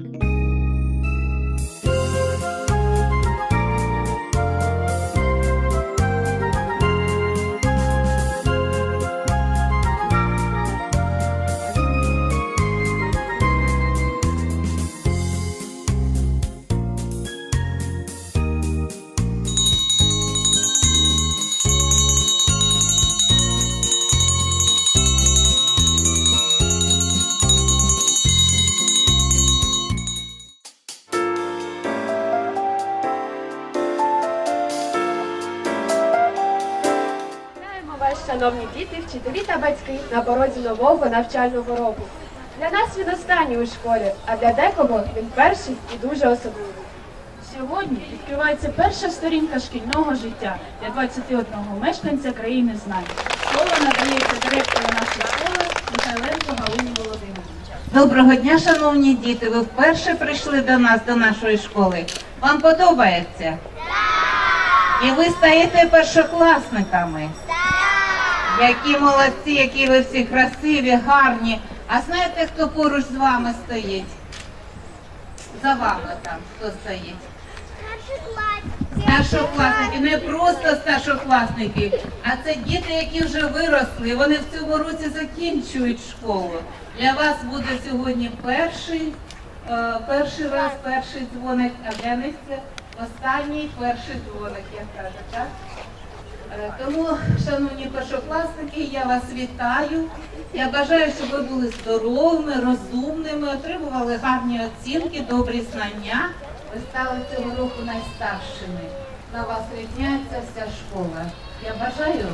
Вітаємо вас, шановні діти, вчителі та батьки на порозі нового навчального року. Для нас він останній у школі, а для декого він перший і дуже особливий. Сьогодні відкривається перша сторінка шкільного життя для 21 мешканця країни знань. Слово надається директору нашої школи Михайленко Галині Володимировича. Доброго дня, шановні діти. Ви вперше прийшли до нас, до нашої школи. Вам подобається? І ви стаєте першокласниками. Які молодці, які ви всі красиві, гарні. А знаєте, хто поруч з вами стоїть? За вами там хто стоїть? Старшокласники, не просто старшокласники, а це діти, які вже виросли. Вони в цьому році закінчують школу. Для вас буде сьогодні перший, е, перший раз, перший дзвоник, а для них це останній перший дзвоник, як кажуть, так? Е, Тому, шановні першокласники, я вас вітаю. Я бажаю, щоб ви були здоровими, розумними, отримували гарні оцінки, добрі знання. Ви стали цього року найстаршими. На вас рівняється вся школа. Я бажаю,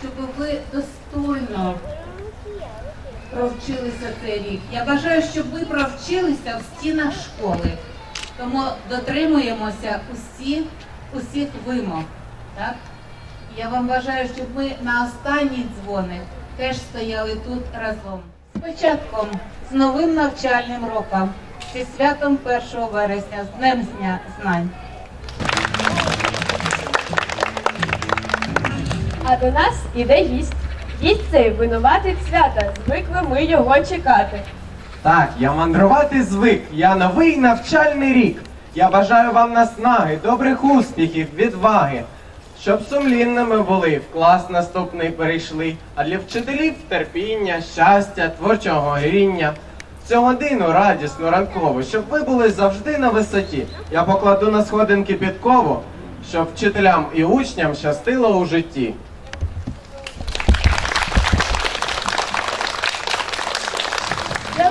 щоб ви достойно провчилися цей рік. Я бажаю, щоб ви провчилися в стінах школи. Тому дотримуємося усіх, усіх вимог. Так? Я вам бажаю, щоб ми на останній дзвоник теж стояли тут разом. З початком, з новим навчальним роком, зі святом 1 вересня, з Днем Дня знань. А до нас іде гість. Гість цей винуватий свята, звикли ми його чекати. Так, я мандрувати звик, я новий навчальний рік. Я бажаю вам наснаги, добрих успіхів, відваги, щоб сумлінними були, в клас наступний перейшли, а для вчителів терпіння, щастя, творчого горіння. В Цю годину радісну, ранкову, щоб ви були завжди на висоті. Я покладу на сходинки підкову, щоб вчителям і учням щастило у житті.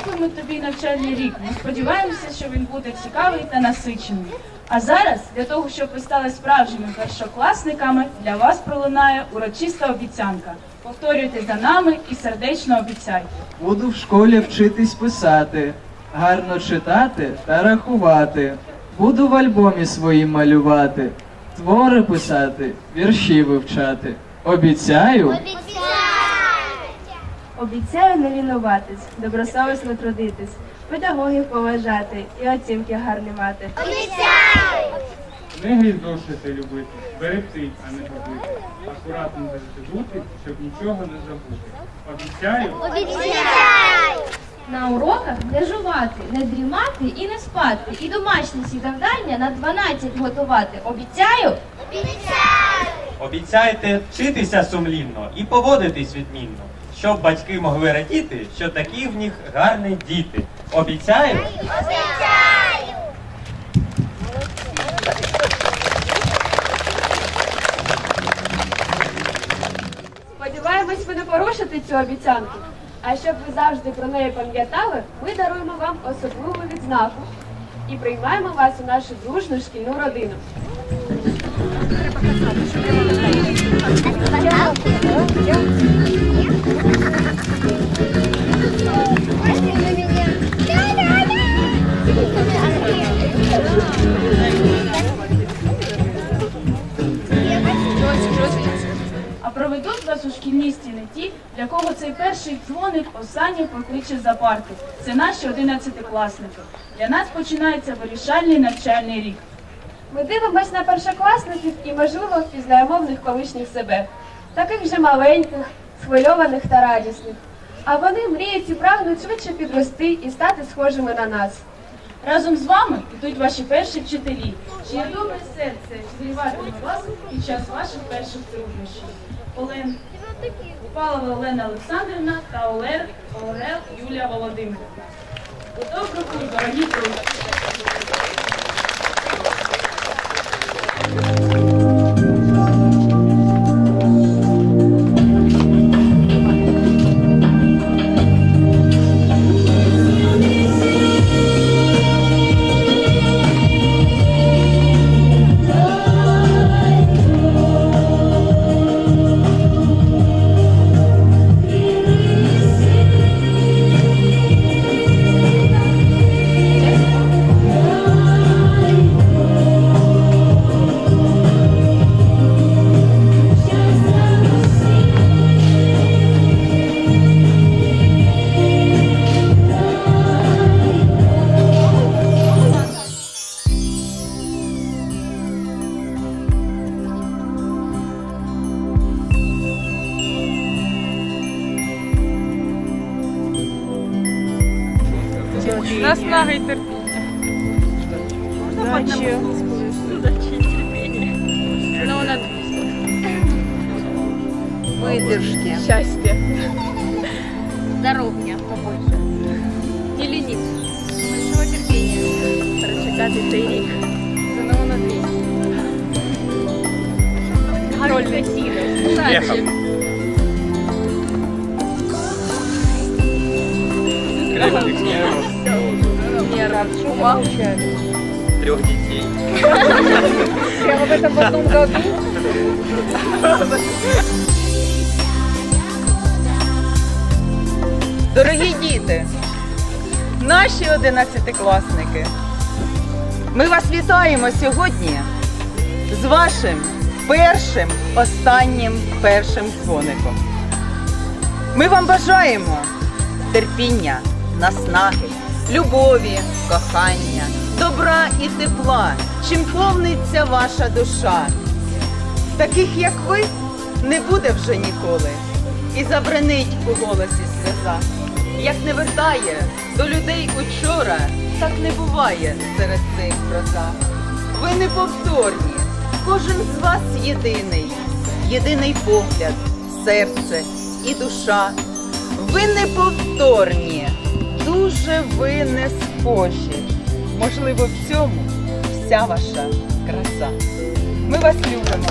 Дякуємо тобі навчальний рік. Ми сподіваємося, що він буде цікавий та насичений. А зараз, для того, щоб ви стали справжніми першокласниками, для вас пролунає урочиста обіцянка. Повторюйте за нами і сердечно обіцяйте. Буду в школі вчитись писати, гарно читати та рахувати. Буду в альбомі своїм малювати, твори писати, вірші вивчати. Обіцяю, Обіцяю не лінуватись, добросовісно трудитись, педагогів поважати і оцінки гарні мати. Книги і зошити любити, берегти, а не губити. Акуратно завжди бути, щоб нічого не забути. Обіцяю, На уроках не жувати, не дрімати і не спати. І домашні всі завдання на 12 готувати. Обіцяю? Обіцяйте вчитися сумлінно і поводитись відмінно, щоб батьки могли радіти, що такі в них гарні діти. Обіцяю? Сподіваємось, ви не порушите цю обіцянку. А щоб ви завжди про неї пам'ятали, ми даруємо вам особливу відзнаку і приймаємо вас у нашу дружну шкільну родину. А перший дзвоник останній покличе за парти. Це наші одинадцятикласники. Для нас починається вирішальний навчальний рік. Ми дивимось на першокласників і, можливо, впізнаємо в них колишніх себе, таких же маленьких, схвильованих та радісних. А вони мріють і прагнуть швидше підрости і стати схожими на нас. Разом з вами йдуть ваші перші вчителі, чиє добре серце зігріватиме вас під час ваших перших труднощів. Олен Упалова Олена Олександрівна та Олег Орел Юлія Володимирівна. До доброго, дорогі друзі! Наснаги й терпіння. Удачі. Удачі і терпіння. Ну, на Выдержки. Счастья. Здоров'я побольше. Не лениться. Большого терпіння. Прочекати цей рік. Заново на 200. Гарольд Удачі. Вера, ума. Трех детей. Прямо в этом одном году. Дорогі діти, наші одинадцятикласники, ми вас вітаємо сьогодні з вашим першим, останнім першим дзвоником. Ми вам бажаємо терпіння, наснаги, любові, кохання, добра і тепла, чим повниться ваша душа. Таких, як ви, не буде вже ніколи. І забринить у голосі сльоза. Як не вертає до людей учора, так не буває серед цих гроза. Ви неповторні, кожен з вас єдиний, єдиний погляд, серце і душа. Ви неповторні, дуже ви не схожі. Можливо, в цьому вся ваша краса. Ми вас любимо.